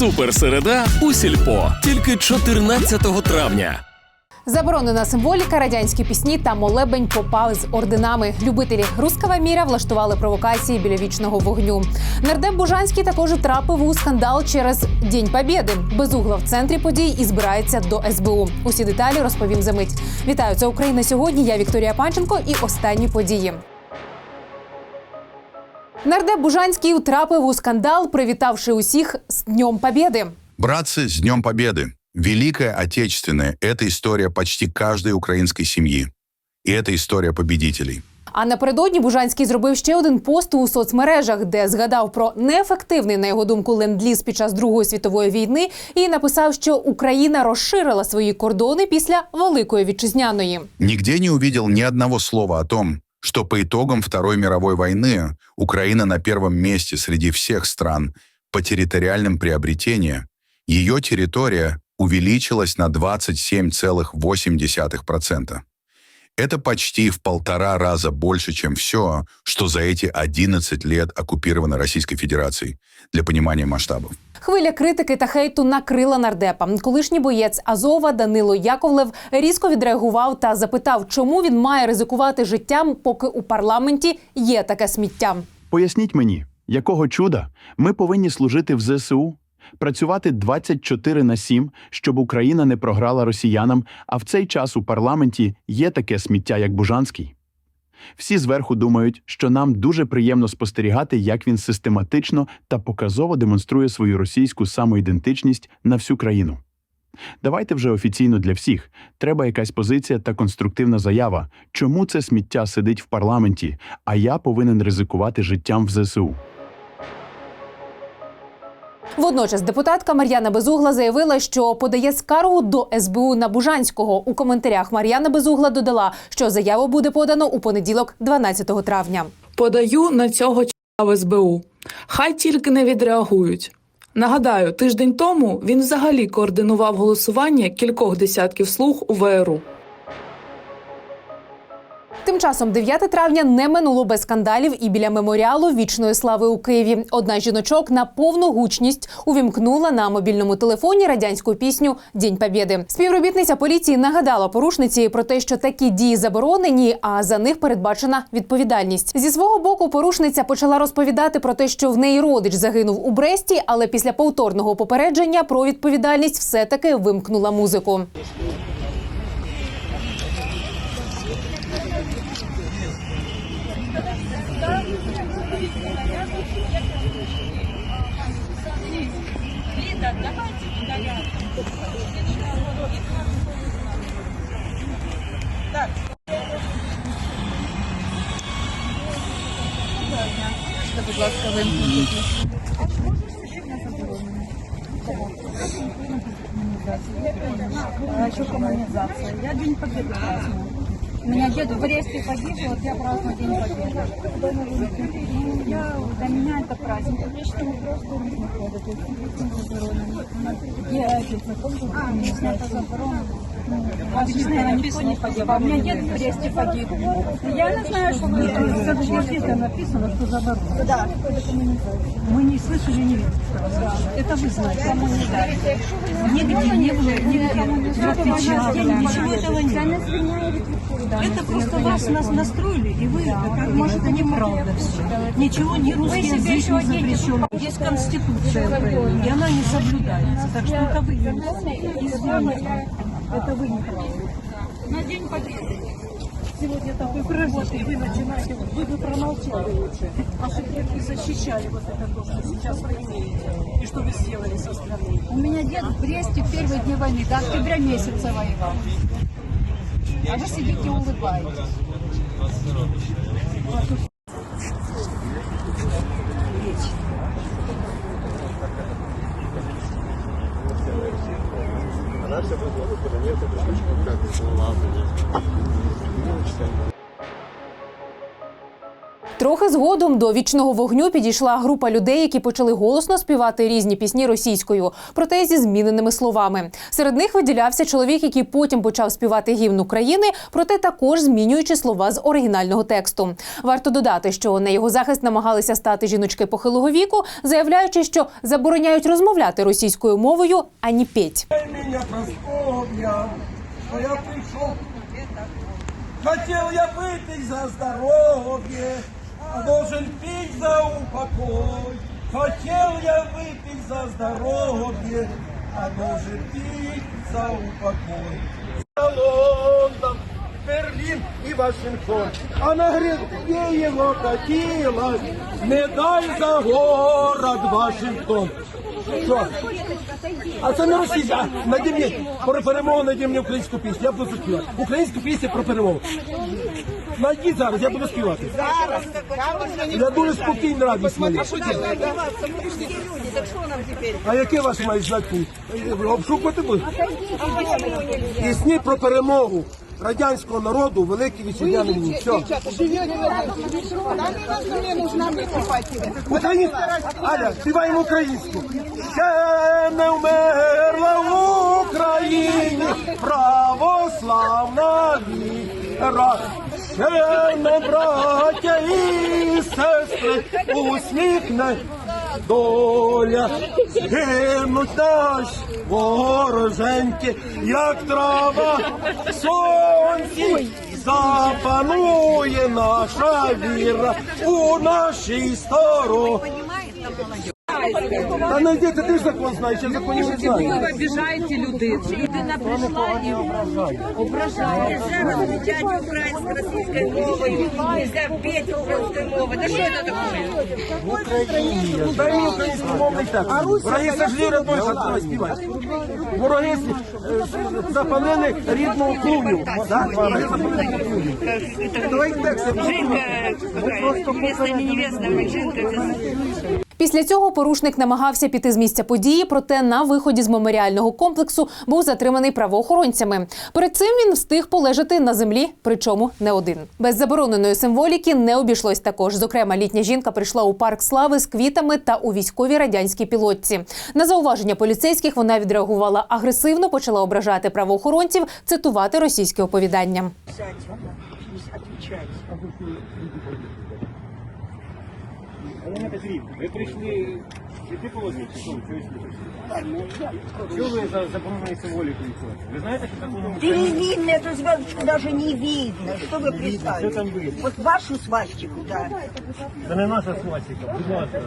Суперсереда у сільпо тільки 14 травня. Заборонена символіка, радянські пісні та молебень попали з орденами. Любителі рускава міра влаштували провокації біля вічного вогню. Нардеп Бужанський також трапив у скандал через День Побєди. Безугла в центрі подій і збирається до СБУ. Усі деталі розповім за мить. Вітаю, це Україна сьогодні. Я Вікторія Панченко і останні події. Нардеп Бужанський втрапив у скандал, привітавши усіх з Днем Побєди. Братцы, с Днем Победы! Великая Отечественная – это история почти каждой украинской семьи. И это история победителей. А напередодні Бужанський зробив ще один пост у соцмережах, де згадав про неефективний, на його думку, ленд-ліз під час Другої світової війни і написав, що Україна розширила свої кордони після Великої вітчизняної. Нигде не увидел ни одного слова о том, что по итогам Второй мировой войны Украина на первом месте среди всех стран по территориальным приобретениям. Ее территория увеличилась на 27,8%. Это почти в полтора раза больше, чем все, что за эти 11 лет оккупировано Российской Федерацией, для понимания масштабов. Хвиля критики та хейту накрила нардепа. Колишній боєць Азова Данило Яковлев різко відреагував та запитав, чому він має ризикувати життям, поки у парламенті є таке сміття. Поясніть мені, якого чуда ми повинні служити в ЗСУ, працювати 24 на 7, щоб Україна не програла росіянам, а в цей час у парламенті є таке сміття, як Бужанський. Всі зверху думають, що нам дуже приємно спостерігати, як він систематично та показово демонструє свою російську самоідентичність на всю країну. Давайте вже офіційно для всіх. Треба якась позиція та конструктивна заява, чому це сміття сидить в парламенті, а я повинен ризикувати життям в ЗСУ. Водночас депутатка Мар'яна Безугла заявила, що подає скаргу до СБУ на Бужанського. У коментарях Мар'яна Безугла додала, що заяву буде подано у понеділок, 12 травня. Подаю на цього в СБУ. Хай тільки не відреагують. Нагадаю, тиждень тому він взагалі координував голосування кількох десятків слуг у ВРУ. Тим часом 9 травня не минуло без скандалів і біля меморіалу вічної слави у Києві. Одна з жіночок на повну гучність увімкнула на мобільному телефоні радянську пісню День Побєди. Співробітниця поліції нагадала порушниці про те, що такі дії заборонені, а за них передбачена відповідальність. Зі свого боку, порушниця почала розповідати про те, що в неї родич загинув у Бресті, але після повторного попередження про відповідальність все таки вимкнула музику. Лида, давайте туда рядом. Так. Будь ласка, вимкніть. А можеш сидіти на заборонено? Що комунізація? Я День Побєди працюю. Меня дед в Бресте погиб, вот я праздную День Победы. Это праздник. Я считаю, просто не находят. Я А, не знаю, это заборонено. Наверное, никто не погиб. А у меня дед в Бресте погиб. Я не знаю, что вы это написано, что заборонено. Да, Мы не слышали, не видели. Это вы знаете. Нигде не было, нигде. Запечатали, ничего этого нет. Это просто вас нас настроили, и вы, как может, это неправда все. Ничего не русский язык не запрещен. Есть конституция Украины, и она не соблюдается. Так что это вы извините. Это вы неправы. На День Победы. Сегодня такой праздник, и вы начинаете, вы бы промолчали лучше. Ваши предки защищали вот это то, что сейчас вы имеете. И что вы сделали со страной. У меня дед в Бресте в первые дни войны до октября месяца воевал. А вы сидите и улыбаетесь. Трохи згодом до вічного вогню підійшла група людей, які почали голосно співати різні пісні російською, проте зі зміненими словами. Серед них виділявся чоловік, який потім почав співати гімн України, проте також змінюючи слова з оригінального тексту. Варто додати, що на його захист намагалися стати жіночки похилого віку, заявляючи, що забороняють розмовляти російською мовою, ані Просковья, что я я за здоровье, а должен пить за упокой. Хотел я выпить за здоровье, а должен пить за упокой. Лондон, Берлин и Вашингтон. А на гребне его катилась медаль за город Вашингтон. Що? А це не російська. Наді мені про перемогу наді українську пісню. Я буду співати. Українську пісню про перемогу. Найдіть зараз, я буду співати. Я дуже спокійно радісний. А яке ваше мають знати? Обшукувати будуть? Пісні про перемогу радянського народу Великій Вітчизняній війні. Все. Українську. Аля, співаємо українську. Ще не вмерла в Україні православна віра. Ще не браття і сестри усміхне доля. Гинуть наші вороженьки, як трава сонці. Запанує наша віра у нашій стороні. Та найди, ти ж закон знаєш, я законів не знаю. обіжаєте людей. Людина прийшла і ображає. Нельзя различать украинской российской мовой, нельзя петь украинской мовой. Да что это такое? В Україні. Дай мені українськомовний текст. Вороги сожгли родной давай співай. Вороги е, запалили рідну кулю. Так, вороги запалили рідну Після цього порушник намагався піти з місця події, проте на виході з меморіального комплексу був затриманий правоохоронцями. Перед цим він встиг полежати на землі, причому не один. Без забороненої символіки не обійшлось також. Зокрема, літня жінка прийшла у парк слави з квітами та у військовій радянській пілотці. На зауваження поліцейських вона відреагувала агресивно, почала ображати правоохоронців, цитувати російське оповідання. Ви прийшли світи положити, чи що? Чогось Що ви за заборонену символіку відсилаєте? Ви знаєте, що законом Ты не видно, эту звездочку даже не видно. Что вы Що там представили? видно? Вот вашу свастику, да. Це не наша свастика, будь ласка.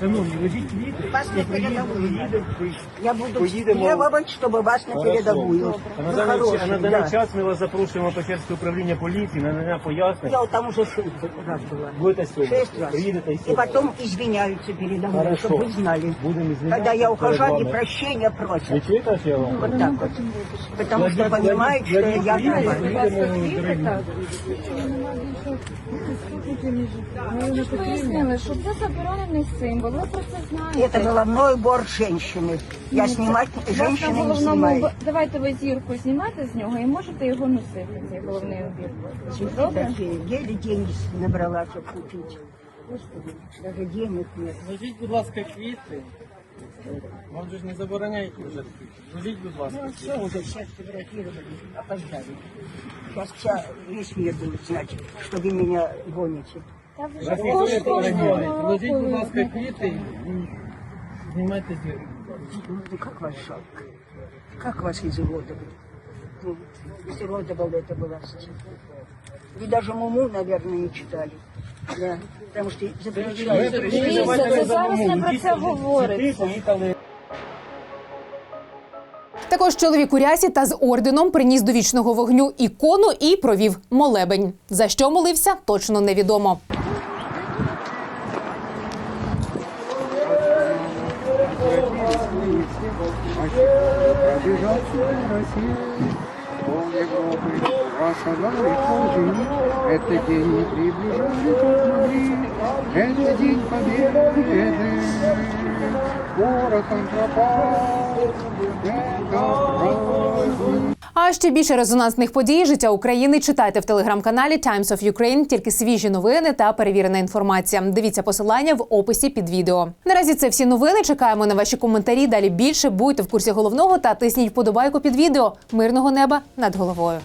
Шановні, лежіть квіти, Вас не і приїдемо, передавали. приїдемо, Я буду Поїдемо. требовать, чтобы вас на передовую. А на Ну, даний, а на хороший, даний да. час ми вас запрошуємо в Печерське управління поліції на надання пояснень. Я вот там уже шесть раз была. Будете сьогодні, Шесть раз. приїдете і И сьогодні. потом извиняются передо мной, Хорошо. чтобы вы знали. Будем извиняться Когда я ухожу, перед они вами. прощения Ви просят. чуєте, що я вам? Вот так вот. Потому что Кладіть- понимают, что кладіть я квіти, виновата. приїдемо, дорогі. Пояснили, що це заборонений символ. Ви про це знаєте. Это головной убор женщины. Я снимать У вас на женщины не головному снимаю. убо- давайте ви зірку знімати з нього і можете його носити. Цей головний убір. Добре? Такие, еле деньги набрала, чтобы купить. Господи, даже денег нет. Ложіть, будь ласка, квіти. Вам же ж не забороняють вже. Ложіть, будь ласка. Ну все уже, сейчас фотографировали, опоздали. Сейчас вся, весь мир будет знать, что вы меня гоните. Та вже Вас ніхто не кожного забороняє. року Ложіть, будь ви ласка, квіти і знімайте зірку. Ну, как вас жалко? Как вас изуродовали? Ну, изуродовал это власть. Вы даже Муму, наверное, не читали. Да, потому что запрещают. Дивіться, це зараз не про це говориться. Також чоловік у рясі та з орденом приніс до вічного вогню ікону і провів молебень. За що молився, точно невідомо Это день не приближает Это день победы. Порохом пропал. Это праздник. А ще більше резонансних подій життя України читайте в телеграм-каналі Times of Ukraine. Тільки свіжі новини та перевірена інформація. Дивіться посилання в описі під відео. Наразі це всі новини. Чекаємо на ваші коментарі. Далі більше будьте в курсі головного та тисніть вподобайку під відео. Мирного неба над головою.